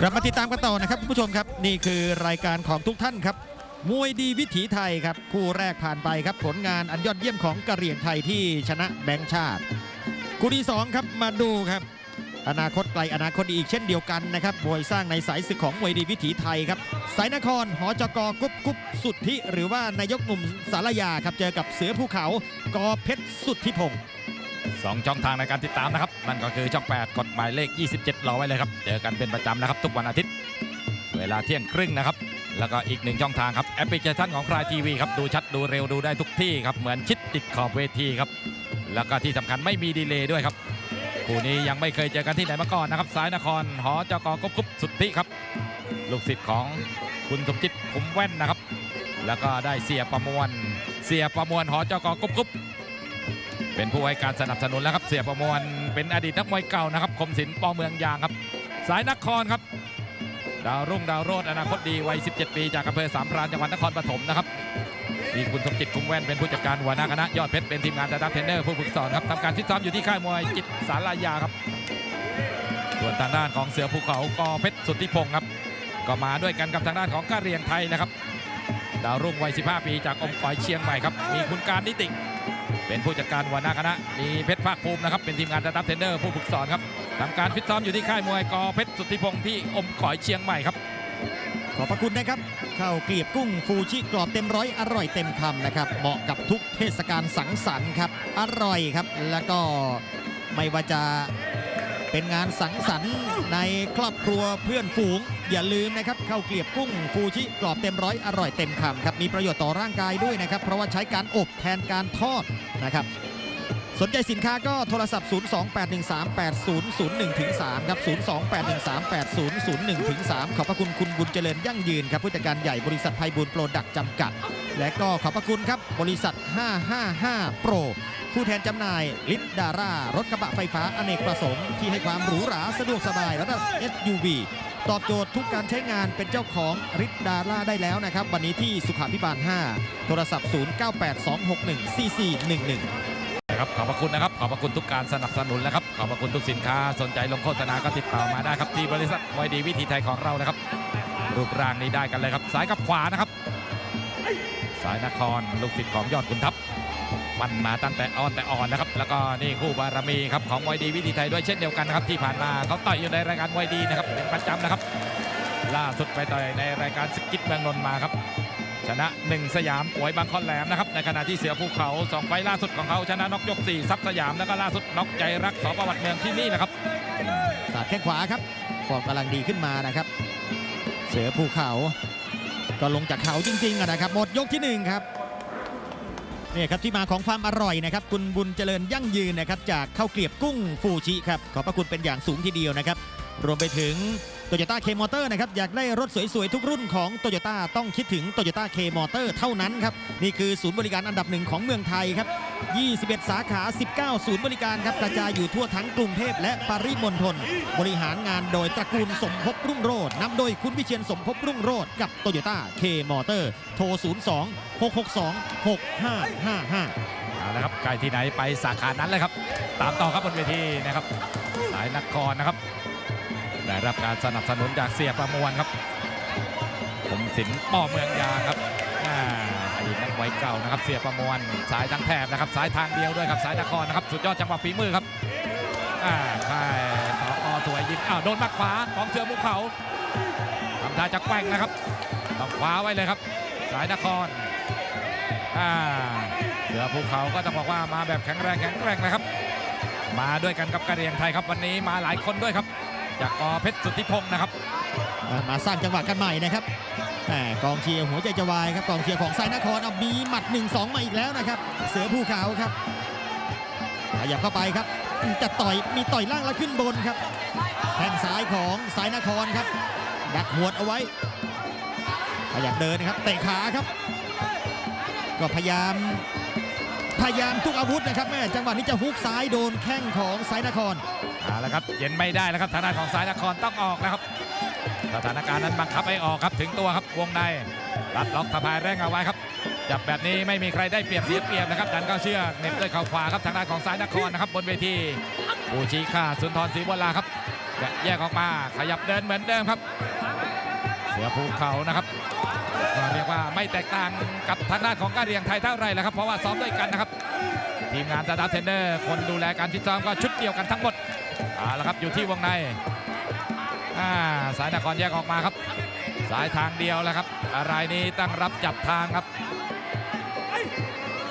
กลับมาติดตามกันต่อนะครับคุณผู้ชมครับนี่คือรายการของทุกท่านครับมวยดีวิถีไทยครับคู่แรกผ่านไปครับผลงานอันยอดเยี่ยมของกะเหรี่ยงไทยที่ชนะแบงค์ชาติคู่ที่สองครับมาดูครับ อนาคตไกลอนาคตดีอีกเช่นเดียวกันนะครับมวยสร้างในสายศึกของมวยดีวิถีไทยครับสายนครหอจกกุ๊บกุ๊บสุทธิหรือว่านายกหนุ่มสารยาครับเจอกับเสือภูเขากอเพชรสุทธิพงศ์ สองช่องทางในการติดตามนะครับ นั่นก็คือช่อง 8 กฎหมายเลข 27 รอไว้เลยครับ เจอกันเป็นประจำนะครับ ทุกวันอาทิตย์ เวลาเที่ยงครึ่งนะครับ แล้วก็อีกหนึ่งช่องทางครับแอปพลิเคชันของพรายทีวีครับ ดูชัดดูเร็วดูได้ทุกที่ครับ เหมือนชิดติดขอบเวทีครับ แล้วก็ที่สำคัญไม่มีดีเลย์ด้วยครับ คู่นี้ยังไม่เคยเจอกันที่ไหนมาก่อนนะครับ สายนคร หอจกกุ๊บกุ๊บสุทธิครับ ลูกศิษย์ของคุณสมจิตคุ้มแว่นนะครับ แล้วก็ได้เสียประมวล เสียประมวลหอจกกุ๊บกุ๊บ เป็นผู้ให้การสนับสนุนแล้วครับเสียประมวลเป็นอดีตนักมวยเก่านะครับคมสินปอเมืองยางครับ สายนครครับ ดาวรุ่งดาวโรดอนาคตดีวัย 17 ปี จากอำเภอสามพรานจังหวัดนครปฐมนะครับมีคุณสมจิตคุ้มแว่นเป็นผู้จัดการหัวหน้าคณะยอดเพชรเป็นทีมงานดาดับเทรนเนอร์ผู้ฝึกสอนครับทำการฟิตซ้อมอยู่ที่ค่ายมวยจิตสารายาครับส่วนทางด้านของเสือภูเขากอเพชรสุทธิพงศ์ครับ ก็มาด้วยกันกับทางด้านของกะเรียงไทยนะครับ ดาวรุ่งวัย 15 ปีจากองค์กอยเชียงใหม่ครับมีคุณการนิติ เป็นผู้จัดการหัวหน้าคณะ มีเพชรภาคภูมินะครับ เป็นทีมงานระดับเทรนเนอร์ผู้ฝึกสอนครับทำการฟิตซ้อมอยู่ที่ค่ายมวยกอเพชรสุทธิพงศ์ที่อมขอยเชียงใหม่ครับ ขอบพระคุณนะครับข้าวเกลียบกุ้งฟูชิกรอบเต็มร้อยอร่อยเต็มคำนะครับ เหมาะกับทุกเทศกาลสังสรรค์ครับ อร่อยครับ แล้วก็ไม่ว่าจะ เป็นงานสังสรรค์ในครอบครัวเพื่อนฝูง อย่าลืมนะครับข้าวเกลียบกุ้งฟูชิกรอบเต็มร้อยอร่อยเต็มคำครับมีประโยชน์ต่อร่างกายด้วยนะครับ เพราะว่าใช้การอบแทนการทอดนะครับ สนใจสินค้าก็โทรศัพท์ 028138001ถึง3ครับ 028138001ถึง3ขอบพระคุณคุณบุญเจริญยั่งยืนครับผู้จัดการใหญ่บริษัทไพบูลโปรดักต์จำกัด และก็ขอบพระคุณครับบริษัท 555 โปร ผู้แทนจำหน่าย ลิปดาร่า รถกระบะไฟฟ้าอเนกประสงค์ที่ให้ความหรูหราสะดวกสบายระดับ SUV ตอบโจทย์ทุกการใช้งานเป็นเจ้าของริดดาร่าได้แล้วนะครับ วันนี้ที่สุขาพิบาล 5 โทรศัพท์ 0982614411นะครับขอบพระคุณนะครับขอบพระคุณทุกการสนับสนุนนะครับขอบพระคุณทุกสินค้า สนใจลงโฆษณาก็ติดต่อมาได้ครับที่บริษัทมวยดีวิถีไทยของเรานะครับรูปร่างนี้ได้กันเลยครับซ้ายกับขวานะครับ สายนครลูกศิษย์ของยอดขุนทัพ มันมาตั้งแต่อ่อนแต่อ่อนนะครับ แล้วก็นี่คู่บารมีครับของมวยดีวิถีไทยด้วยเช่นเดียวกันครับที่ผ่านมาเขาต่อยอยู่ในรายการมวยดีนะครับเป็นประจำนะครับ ล่าสุดไปต่อยในรายการสกิทเมืองนนท์มาครับ ชนะหนึ่งสยามป่วยบางคอนแหลมนะครับในขณะที่เสือภูเขาสองไฟล่าสุดของเขาชนะน็อกยก4ซับสยามแล้วก็ล่าสุดน็อกใจรักสอประวัติเมืองที่นี่นะครับสาดแข้งขวาครับฟอร์มกำลังดีขึ้นมานะครับ เสือภูเขา ก็ลงจากเขาจริงๆนะครับ หมดยกที่หนึ่งครับ นี่ครับที่มาของความอร่อยนะครับคุณบุญเจริญยั่งยืนนะครับจากข้าวเกลียบกุ้งฟูชิครับขอบพระคุณเป็นอย่างสูงทีเดียวนะครับรวมไปถึงโตโยต้าเคมอเตอร์นะครับอยากได้รถสวยๆ ทุกรุ่นของโตโยต้าต้องคิดถึงโตโยต้าเคมอเตอร์เท่านั้นครับ นี่คือศูนย์บริการอันดับหนึ่งของเมืองไทยครับ 21 สาขา 19 ศูนย์บริการครับกระจายอยู่ทั่วทั้งกรุงเทพและปริมณฑลบริหารงานโดยตระกูลสมภพรุ่งโรจน์นำโดยคุณวิเชียนสมภพรุ่งโรจน์กับโตโยต้าเคมอเตอร์โทร 02 662 6555เอาละครับใกล้ที่ไหนไปสาขานั้นเลยครับ ตามต่อครับบนเวทีนะครับ สายนครนะครับ ได้รับการสนับสนุนจากเสียประมวลครับ ผมสินป้อเมืองยาครับ อดีตนักมวยเก่านะครับเสียประมวลสายทั้งแถบนะครับสายทางเดียวด้วยครับสายนครนะครับสุดยอดจังหวะฝีมือครับอ่าค่สอสวยยิงอ้าวโดนมักขวาของเสือภูเขาทำท่าจะแกว่งนะครับต้องคว้าไว้เลยครับ สายนครอ่าเสือภูเขาก็ต้องบอกว่ามาแบบแข็งแรงแข็งแกร่งนะครับ มาด้วยกันกับกระเหรียงไทยครับวันนี้มาหลายคนด้วยครับ จากกอเพชรสุทธิพงศ์นะครับ มาสร้างจังหวะกันใหม่นะครับ แหม่กองเชียร์หัวใจจะวายครับกองเชียร์ของไซนครเอามีหมัด 1-2 มาอีกแล้วนะครับ เสือภูเขาครับขยับเข้าไปครับจะต่อยมีต่อยล่างแล้วขึ้นบนครับแข้งซ้ายของไซนครครับ ดักหัวดเอาไว้ขยับเดินนะครับเตะขาครับ ก็พยายามพยายามทุกอาวุธนะครับแม่จังหวะนี้จะฮุกซ้ายโดนแข้งของไซนครเอาละครับเย็นไม่ได้แล้วครับทางด้านของสายนครต้องออกแล้วครับ สถานการณ์นั้นบังคับให้ออกครับถึงตัวครับวงในรัดล็อกสะพายแรงเอาไว้ครับ จับแบบนี้ไม่มีใครได้เปรียบเสียเปรียบนะครับดันก็เชื่อเน็บด้วยเข่าขวาครับทางด้านของสายนครนะครับบนเวทีปูชีค่าสุนทรศรีวราครับแยกออกมาขยับเดินเหมือนเดิมครับ เสือภูเขานะครับเรียกว่าไม่แตกต่างกับทางด้านของกาเรียงไทยเท่าไรแล้วครับเพราะว่าซ้อมด้วยกันนะครับทีมงานสตาร์เทนเนอร์คนดูแลการฟิตซ้อมก็ชุดเดียวกันทั้งหมดเอาละครับอยู่ที่วงใน อ่าสายนครแยกออกมาครับ สายทางเดียวแล้วครับ อะไรนี้ตั้งรับจับทางครับ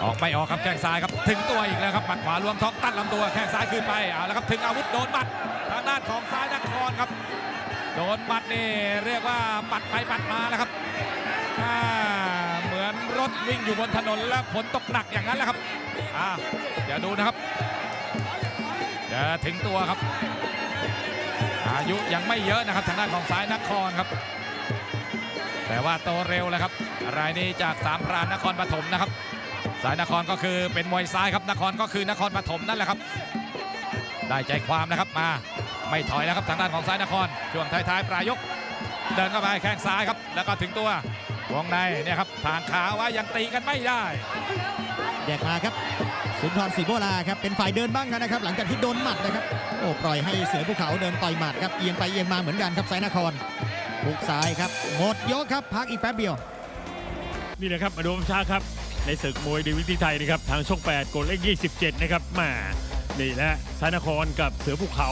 ออกไม่ออกครับแข้งซ้ายครับ ถึงตัวอีกแล้วครับหมัดขวาลวงท้องตัดลำตัวแข้งซ้ายคืนไปเอาละครับถึงอาวุธโดนหมัดทางด้านของซ้ายนครครับ โดนหมัดนี่เรียกว่าปัดไปปัดมาแล้วครับเหมือนรถวิ่งอยู่บนถนนแล้วฝนตกหนักอย่างนั้นแหละครับอ่าเดี๋ยวดูนะครับจะถึงตัวครับ อายุยังไม่เยอะนะครับทางด้านของซ้ายนครครับ แต่ว่าโตเร็วแล้วครับ รายนี้จากสามพรานนครปฐมนะครับ สายนครก็คือเป็นมวยซ้ายครับนครก็คือนครปฐมนั่นแหละครับ ได้ใจความนะครับมาไม่ถอยแล้วครับทางด้านของซ้ายนครช่วงท้ายๆปลายยก เดินเข้าไปแข้งซ้ายครับ แล้วก็ถึงตัววงในเนี่ยครับทางขาไว่ายังตีกันไม่ได้แยกมาครับ สุนทรศรีโบราครับเป็นฝ่ายเดินบ้างนะครับ หลังจากที่โดนหมัดนะครับโอ้ปล่อยให้เสือภูเขาเดินต่อยหมัดครับเอียงไปเอียงมาเหมือนกันครับสายนครบุกซ้ายครับหมดยกครับพักอีกแป๊บเดียว นี่นะครับมาดูประชาครับ ในศึกมวยดีวิธีไทยนะครับทางช่อง 8กดเลข 27 นะครับมานี่แหละสายนครกับเสือภูเขา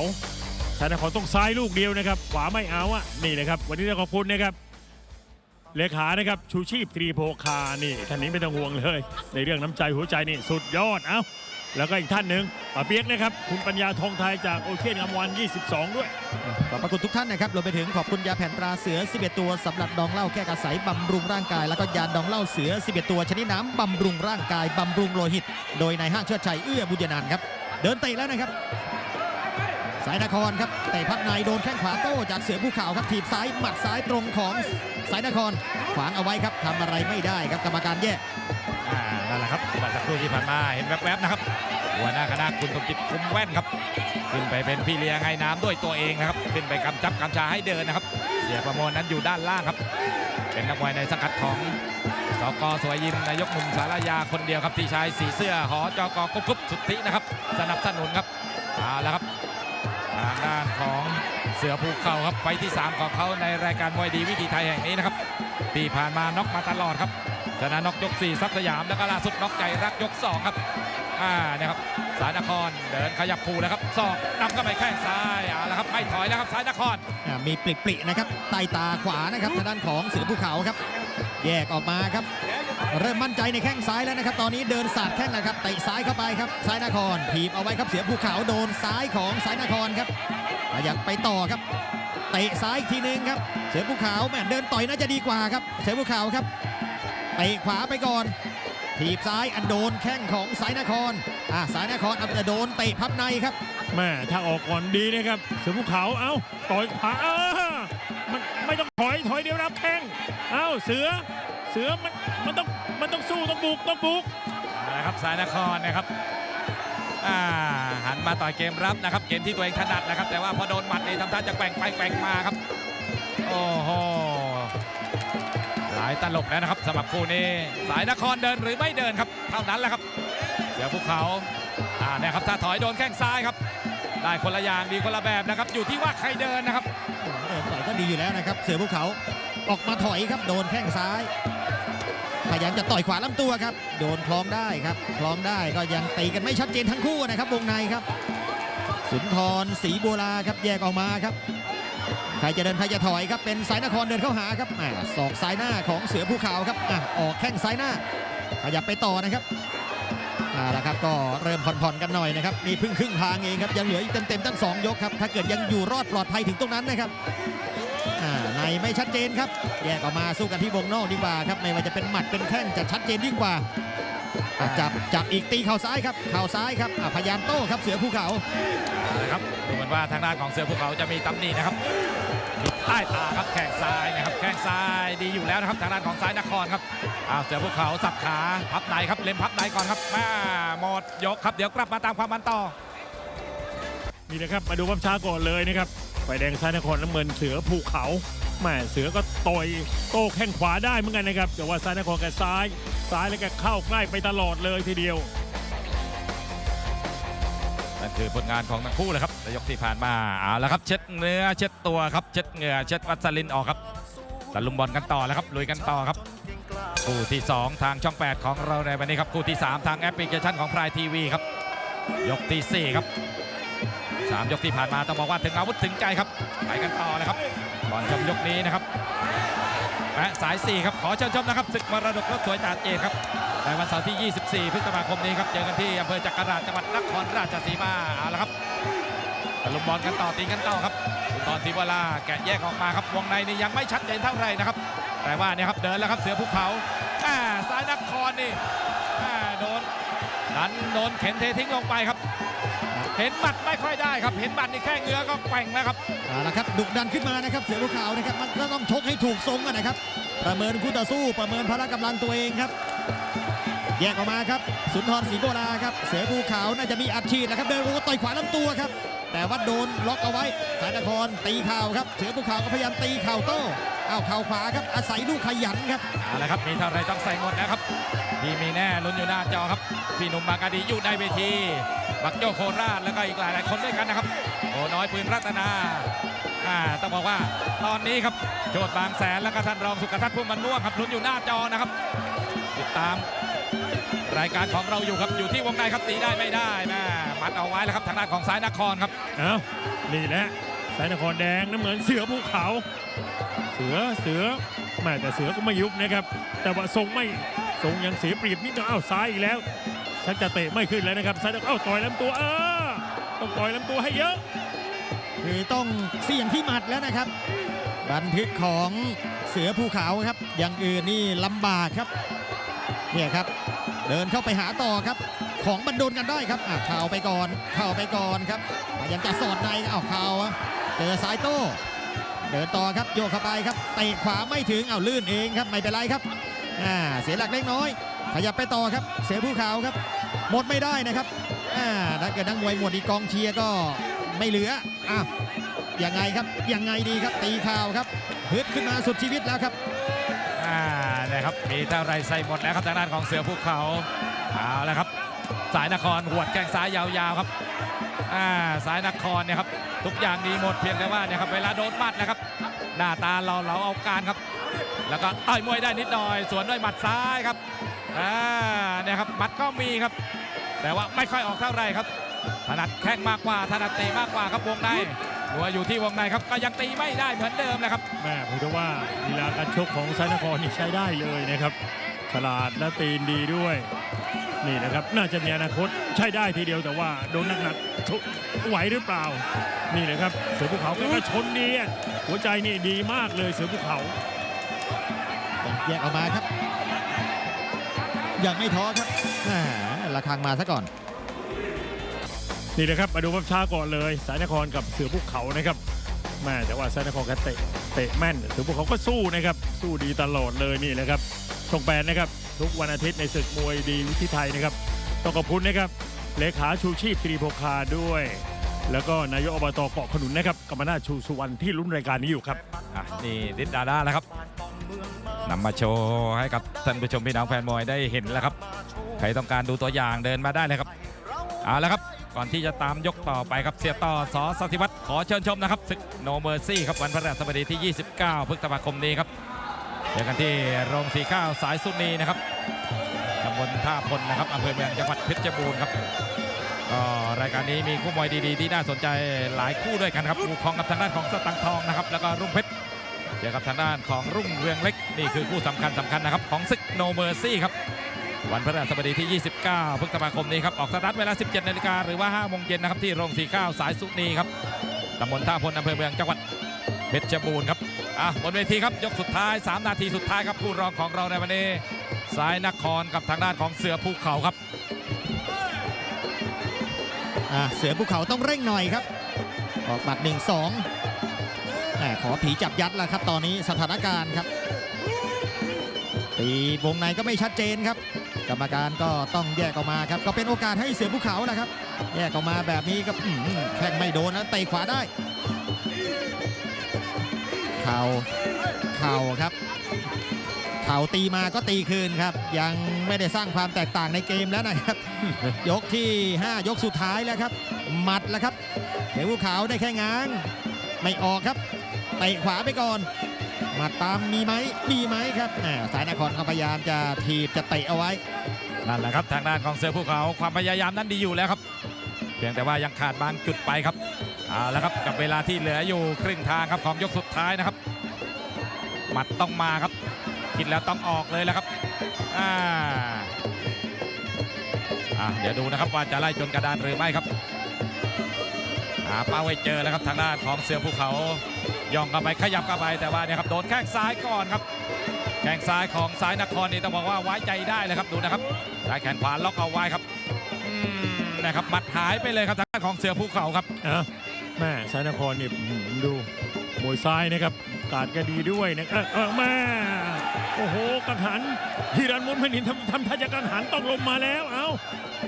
สายนครต้องซ้ายลูกเดียวนะครับขวาไม่เอาอะนี่นะครับ วันนี้ต้องขอบคุณนะครับ เลขานะครับชูชีพตรีโพคานี่ท่านนี้ไม่ต้องห่วงเลย ในเรื่องน้ำใจหัวใจนี่สุดยอดเอ้าแล้วก็อีกท่านหนึ่งป้าเปียกนะครับ คุณปัญญาทองไทยจากโอเชียนงามวัน 22 ด้วย ขอบพระคุณทุกท่านนะครับรวมไปถึงขอบคุณยาแผ่นตราเสือ 11 ตัวสำหรับดองเหล้าแก้กระสายบำรุงร่างกาย แล้วก็ยาดองเหล้าเสือ 11 ตัวชนิดน้ำบำรุงร่างกายบำรุงโลหิต โดยนายห้างเชิดชัยเอื้อบุญยนันครับ เดินเตะแล้วนะครับ สายนครครับเตะพับในโดนแข้งขวาโต้จากเสือภูเขาครับถีบซ้ายหมัดซ้ายตรงของสายนครขวางเอาไว้ครับทำอะไรไม่ได้ครับกรรมการแยกอ่านั่นแหละครับเมื่อสักครู่ที่ผ่านมาเห็นแวบๆนะครับ หัวหน้าคณะคุณสมจิตคุมแว่นครับ ขึ้นไปเป็นพี่เลี้ยงให้น้ำด้วยตัวเองนะครับ ขึ้นไปกำจับกำชาให้เดินนะครับ เสียประโมนนั้นอยู่ด้านล่างครับ เป็นนักมวยในสังกัดของสกสวยยิมนายกหนุ่มสารยาคนเดียวครับที่ชายสีเสื้อหอจกกุ๊บกุ๊บสุทธินะครับ สนับสนุนครับเอาละครับ ด้านของเสือภูเขาครับไฟที่ 3 ของเขาในรายการมวยดีวิถีไทยแห่งนี้นะครับที่ผ่านมาน็อกมาตลอดครับชนะน็อกยก 4 ซักสยามแล้วก็ล่าสุดน็อกใจรักยก 2 ครับอ่าเนี่ยครับสายนครเดินขยับคู่แล้วครับศอกนำเข้าไปแข้งซ้ายเอาละครับไม่ถอยแล้วครับสายนครอ่ามีปลิปลินะครับใต้ตาขวานะครับทางด้านของเสือภูเขาครับ แยกออกมาครับ เริ่มมั่นใจในแข้งซ้ายแล้วนะครับ ตอนนี้เดินสาดแข้งนะครับเตะซ้ายเข้าไปครับซ้ายนครถีบเอาไว้ครับเสือภูเขาโดนซ้ายของซ้ายนครครับขยับไปต่อครับเตะซ้ายอีกทีหนึงครับ เสือภูเขาแม่เดินต่อยน่าจะดีกว่าครับ เสือภูเขาครับเตะขวาไปก่อนถีบซ้ายอันโดนแข้งของสายนครอ่าสายนครอันจะโดนเตะพับในครับแม่ถ้าออกก่อนดีนะครับ เสือภูเขาเอ้าต่อยขวาเออมันไม่ต้องถอยถอยเดียวรับแข้งเอ้าเสือ เสือมันมันต้องมันต้องสู้ต้องบุกต้องบุกนะครับสายนครนะครับอ่าหันมาต่อยเกมรับนะครับ เกมที่ตัวเองถนัดนะครับ แต่ว่าพอโดนหมัดนี่ทำท่าจะแกว่งไปแกว่งมาครับ โอ้โหหลายตลบแล้วนะครับสำหรับคู่นี้ สายนครเดินหรือไม่เดินครับ เท่านั้นแหละครับ เสือภูเขาอ่าเนี่ยครับถ้าถอยโดนแข้งซ้ายครับ ได้คนละอย่างดีคนละแบบนะครับ อยู่ที่ว่าใครเดินนะครับเดินต่อยก็ดีอยู่แล้วนะครับ เสือภูเขาออกมาถอยครับโดนแข้งซ้าย พยายามจะต่อยขวาลำตัวครับ โดนคล้องได้ครับ คล้องได้ก็ยังตีกันไม่ชัดเจนทั้งคู่นะครับ วงในครับ สุนทรศรีบัวลาครับแยกออกมาครับ ใครจะเดินใครจะถอยครับ เป็นสายนครเดินเข้าหาครับอ่าศอกซ้ายหน้าของเสือภูเขาครับอะออกแข้งซ้ายหน้า ขยับไปต่อนะครับเอาละครับก็เริ่มผ่อนๆกันหน่อยนะครับนี่เพิ่งครึ่งทางเองครับยังเหลืออีกเต็มๆตั้งสองยกครับถ้าเกิดยังอยู่รอดปลอดภัยถึงตรงนั้นนะครับอ่าในไม่ชัดเจนครับ แยกออกมาสู้กันที่วงนอกดีกว่าครับ ไม่ว่าจะเป็นหมัดเป็นแข้งจะชัดเจนยิ่งกว่าอะจับจับอีกตีเข่าซ้ายครับเข่าซ้ายครับอะพยายามโต้ครับเสือภูเขานะครับดูเหมือนว่าทางด้านของเสือภูเขาจะมีตำหนินะครับอยู่ใต้ตาครับแข้งซ้ายนะครับแข้งซ้ายดีอยู่แล้วนะครับทางด้านของซ้ายนครครับอ้าวเสือภูเขาสับขาพับในครับเล็มพับในก่อนครับมาหมดยกครับเดี๋ยวกลับมาตามความมันต่อนี่นะครับมาดูภาพช้าก่อนเลยนะครับไฟแดงซ้ายนครน้ำเงินเสือภูเขา แม่เสือก็ต่อยโต้แข้งขวาได้เหมือนกันนะครับแต่ว่าซ้ายนครแกซ้าย ซ้ายแล้วแกเข้าใกล้ไปตลอดเลยทีเดียวแต่นคือผลงานของทั้งคู่เลยครับในยกที่ผ่านมาเอาละครับ เช็ดเนื้อเช็ดตัวครับเช็ดเหงื่อเช็ดวัสลินออกครับตะลุมบอลกันต่อแล้วครับลุยกันต่อครับคู่ที่ 2 ทางช่อง 8 ของเราในวันนี้ครับคู่ที่ 3 ทางแอปพลิเคชันของพรายทีวีครับ ยกทีสี่4 ครับสามยกที่ผ่านมาต้องบอกว่าถึงอาวุธถึงใจครับไปกันต่อเลยครับ ก่อนชมยกนี้นะครับและสาย 4 ครับขอเชิญชมนะครับศึกมรดกรถสวยจากเอกครับในวันเสาร์ที่ 24 พฤษภาคมนี้ครับเจอกันที่อำเภอจักราชจังหวัดนครราชสีมาเอาละครับตะลุมบอลกันต่อตีกันต่อครับตอนทีเวลาแกะแยกออกมาครับวงในนี่ยังไม่ชัดเจนเท่าไหร่นะครับ แต่ว่าเนี่ยครับเดินแล้วครับเสือภูเขาอ่าซ้ายนครนี่อ่าโดนดันโดนเข็นเททิ้งลงไปครับ เห็นบัตรไม่ค่อยได้ครับ เห็นบัตรนี่แค่เงื้อก็แกว่งแล้วครับเอาละครับดุดันขึ้นมานะครับเสือภูเขานะครับมันก็ต้องชกให้ถูกทรงอะนะครับ ประเมินคู่ต่อสู้ประเมินพละกำลังตัวเองครับ แยกออกมาครับสุนทรศรีโกลาครับเสือภูเขาน่าจะมีอัดฉีดนะครับเดินโอ้ต่อยขวาลำตัวครับ แต่ว่าโดนล็อกเอาไว้สายนครตีเข่าครับเสือภูเขาก็พยายามตีเข่าโต้อ้าวเข่าขวาครับอาศัยลูกขยันครับเอาละครับมีเท่าไรต้องใส่หมดนะครับพี่มีแน่ลุ้นอยู่หน้าจอครับพี่หนุ่มบางกาดีอยู่ในเวที บักโจโคราชแล้วก็อีกหลายหลายคนด้วยกันนะครับโอ้น้อยปืนรัตนาอ่าต้องบอกว่าตอนนี้ครับโจทย์บางแสนแล้วก็ท่านรองสุกทัศน์พุ่มมันม่วงครับลุ้นอยู่หน้าจอนะครับ ติดตามรายการของเราอยู่ครับอยู่ที่วงในครับตีได้ไม่ได้แม่มัดเอาไว้แล้วครับทางด้านของสายนครครับเอ้านี่แหละสายนครแดงน้ำเหมือนเสือภูเขา เสือเสือแม่แต่เสือก็ไม่ยุบนะครับ แต่ว่าทรงไม่ทรงยังเสียเปรียบนิดหน่อยเอ้าซ้ายอีกแล้ว ชักจะเตะไม่ขึ้นแล้วนะครับซ้ายเอ้าต่อยลำตัวเออต้องต่อยลำตัวให้เยอะคือต้องเสี่ยงที่หมัดแล้วนะครับ บันทึกของเสือภูเขาครับ อย่างอื่นนี่ลำบากครับเนี่ยครับ เดินเข้าไปหาต่อครับ ของบันโดนกันได้ครับอะเข่าไปก่อนเข่าไปก่อนครับยายามจะสอดในเอาเข่าเจอสายโต้เดินต่อครับโยกเข้าไปครับเตะขวาไม่ถึงเอาลื่นเองครับไม่เป็นไรครับอ่าเสียหลักเล็กน้อย ขยับไปต่อครับ เสือภูเขาครับ หมดไม่ได้นะครับถ้าเกิดนักมวยหมดอีกองเชียร์ก็ไม่เหลืออ้าวยังไงครับยังไงดีครับตีข่าวครับฮึดขึ้นมาสุดชีวิตแล้วครับอ่านะครับมีเท่าไรใส่หมดแล้วครับทางด้านของเสือภูเขาเอาละครับ สายนครหวดแข้งซ้ายยาวๆครับอ่าสายนครเนี่ยครับทุกอย่างดีหมดเพียงแต่ว่าเนี่ยครับเวลาโดนมัดนะครับ หน้าตาเราเราเอาการครับ แล้วก็ต่อยมวยได้นิดหน่อย สวนด้วยหมัดซ้ายครับ อ่าเนี่ยครับหมัดก็มีครับ แต่ว่าไม่ค่อยออกเท่าไหร่ครับถนัดแข้งมากกว่าถนัดเตะมากกว่าครับวงในหัวอยู่ที่วงในครับก็ยังตีไม่ได้เหมือนเดิมนะครับแม่ผมจะว่าลีลาการชกของสายนครนี่ใช้ได้เลยนะครับฉลาดและตีนดีด้วย นี่นะครับน่าจะมีอนาคตใช้ได้ทีเดียวแต่ว่าโดนหนักๆชกไหวหรือเปล่า นี่นะครับเสือภูเขาก็ชนดีอะหัวใจนี่ดีมากเลยเสือภูเขาแยกออกมาครับ ยังไม่ท้อครับแหมระคังมาซะก่อน นี่นะครับมาดูภาพช้าก่อนเลย สายนครกับเสือภูเขานะครับแม่แต่ว่าสายนครก็เตะเตะแม่นเสือภูเขาก็สู้นะครับ สู้ดีตลอดเลยนี่แหละครับช่องแปดนะครับ ทุกวันอาทิตย์ในศึกมวยดีวิธีไทยนะครับต้องขอบคุณนะครับเลขาชูชีพตรีโพคาด้วย แล้วก็นายกอบตเกาะขนุนนะครับกรรมนาถชูสุวรรณที่ลุ้นรายการนี้อยู่ครับ อะนี่ดิดดาด้าแล้วครับ นำมาโชว์ให้กับท่านผู้ชมพี่น้องแฟนมวยได้เห็นแล้วครับใครต้องการดูตัวอย่างเดินมาได้เลยครับเอาละครับก่อนที่จะตามยกต่อไปครับเสียต่อสอสติวัตรขอเชิญชมนะครับศึกโนเมอร์ซี่ครับวันพฤหัสบดีที่ 29 พฤษภาคมนี้ครับเจอกันที่โรงสีข้าวสายสุนีนะครับตำบลท่าพลนะครับอำเภอเมืองจังหวัดเพชรบูรณ์ครับก็รายการนี้มีคู่มวยดีๆ ที่น่าสนใจหลายคู่ด้วยกันครับคู่ของกับทางด้านของสตังทองนะครับแล้วก็รุ่งเพชร จอกับทางด้านของรุ่งเรืองเล็กนี่คือคู่สำคัญสำคัญนะครับของศึกโนเมอร์ซี่ครับวันพฤหัสบดีที่ 29 พฤษภาคมนี้ครับ ออกสตาร์ทเวลา 17 นาฬิกาหรือว่า 5 โมงเย็นนะครับ ที่โรงสีข้าวสายสุนีครับตำบลท่าพลอำเภอเมืองจังหวัดเพชรบูรณ์ครับอะบนเวทีครับยกสุดท้าย 3 นาทีสุดท้ายครับคู่รองของเราในวันนี้สายนครกับทางด้านของเสือภูเขาครับอะเสือภูเขาต้องเร่งหน่อยครับออกหมัดหนึ่งสอง ขอผีจับยัดแล้วครับ ตอนนี้สถานการณ์ครับ ตีวงในก็ไม่ชัดเจนครับ กรรมการก็ต้องแยกออกมาครับ ก็เป็นโอกาสให้เสือภูเขาแหละครับ แยกออกมาแบบนี้ก็แข้งไม่โดนนะเตะขวาได้ เข่าเข่าครับ เข่าตีมาก็ตีคืนครับ ยังไม่ได้สร้างความแตกต่างในเกมแล้วนะครับ ยกที่ 5 ยกสุดท้ายแล้วครับ หมัดแล้วครับเสือภูเขาได้แค่ง้างไม่ออกครับ เตะขวาไปก่อนมัดตามมีไหมมีไหมครับสายนครก็พยายามจะถีบจะเตะเอาไว้นั่นแหละครับทางด้านของเสือภูเขาความพยายามนั้นดีอยู่แล้วครับ เพียงแต่ว่ายังขาดบางจุดไปครับเอาละครับกับเวลาที่เหลืออยู่ครึ่งทางครับของยกสุดท้ายนะครับหมัดต้องมาครับกินแล้วต้องออกเลยแล้วครับอ่าเดี๋ยวดูนะครับว่าจะไล่จนกระดานหรือไม่ครับ หาเป้าไว้เจอแล้วครับทางด้านของเสือภูเขาย่องเข้าไปขยับเข้าไปแต่ว่าเนี่ยครับโดนแข้งซ้ายก่อนครับแข้งซ้ายของซ้ายนครนี่ต้องบอกว่าไว้ใจได้เลยครับดูนะครับซ้ายแขนขวาล็อกเอาไว้ครับอืมนะครับหมัดหายไปเลยครับทางด้านของเสือภูเขาครับอะแม่สายนครนี่อื้อหือดูมวยซ้ายนะครับกาดก็ดีด้วยนะเออเออแม่โอ้โหกังหันฮิรันมุนพนินทำทำท่าจะกังหันต้องลงมาแล้วเอ้า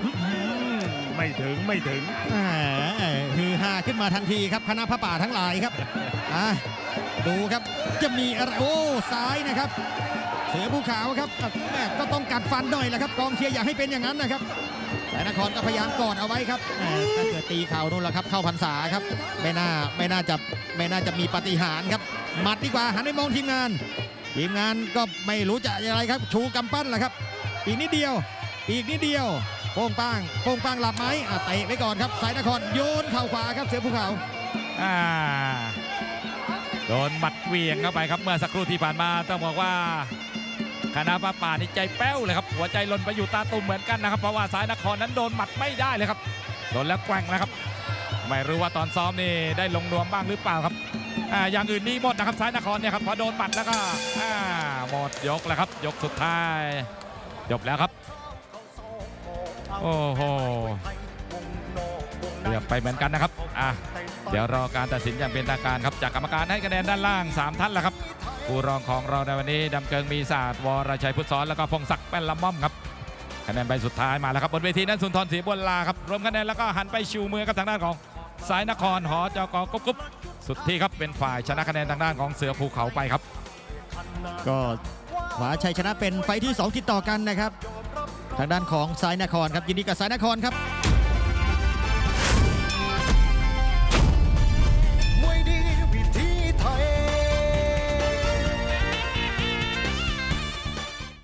อื้อหือไม่ถึงไม่ถึงแหมฮือฮา ขึ้นมาทันทีครับคณะพระป่าทั้งหลายครับดูครับจะมีอะไรโอ้ซ้ายนะครับ เสือภูขาวครับแม่ก็ต้องกัดฟันหน่อยแหละครับกองเชียร์อยากให้เป็นอย่างนั้นนะครับแต่นครก็พยายามกอดเอาไว้ครับถ้าเกิดตีเข่านู่นแหละครับเข้าพรรษาครับไม่น่าไม่น่าจะไม่น่าจะมีปฏิหารครับหมัดดีกว่าหันไปมองทีมงาน ทีมงานก็ไม่รู้จะอะไรครับ ชูกำปั้นแหละครับ อีกนิดเดียว อีกนิดเดียว โป้งป้างโป้งป้างหลับไหมอะเตะไปก่อนครับสายนครโยนเข่าขวาครับเสือภูเขาอ่าโดนหมัดเวียงเข้าไปครับเมื่อสักครู่ที่ผ่านมาต้องบอกว่าคณะป้าป่านี่ใจแป้วเลยครับหัวใจหล่นไปอยู่ตาตุ่มเหมือนกันนะครับเพราะว่าสายนครนั้นโดนหมัดไม่ได้เลยครับโดนแล้วแกว่งแล้วครับ ไม่รู้ว่าตอนซ้อมนี่ได้ลงนวมบ้างหรือเปล่าครับอ่าอย่างอื่นนี่หมดนะครับสายนครเนี่ยครับพอโดนหมัดแล้วก็อ่าหมดยกแล้วครับ ยกสุดท้ายจบแล้วครับ โอ้โหเกือบไปเหมือนกันนะครับอะเดี๋ยวรอการตัดสินอย่างเป็นทางการครับจากกรรมการให้คะแนนด้านล่าง 3 ท่านแล้วครับผู้รองของเราในวันนี้ดำเกิงมีศาสตร์วรชัยพุทธสอนแล้วก็พงศักดิ์แป้นละม่อมครับคะแนนใบสุดท้ายมาแล้วครับบนเวทีนั้นสุนทรศรีบุญลาครับรวมคะแนนแล้วก็หันไปชูมือกับทางด้านของสายนครหอจกกุ๊บกุ๊บสุดที่ครับเป็นฝ่ายชนะคะแนนทางด้านของเสือภูเขาไปครับ ก็ขวาชัยชนะเป็นไฟท์ที่ 2 ติดต่อกันนะครับ ทางด้านของสายนครครับยินดีกับสายนครครับ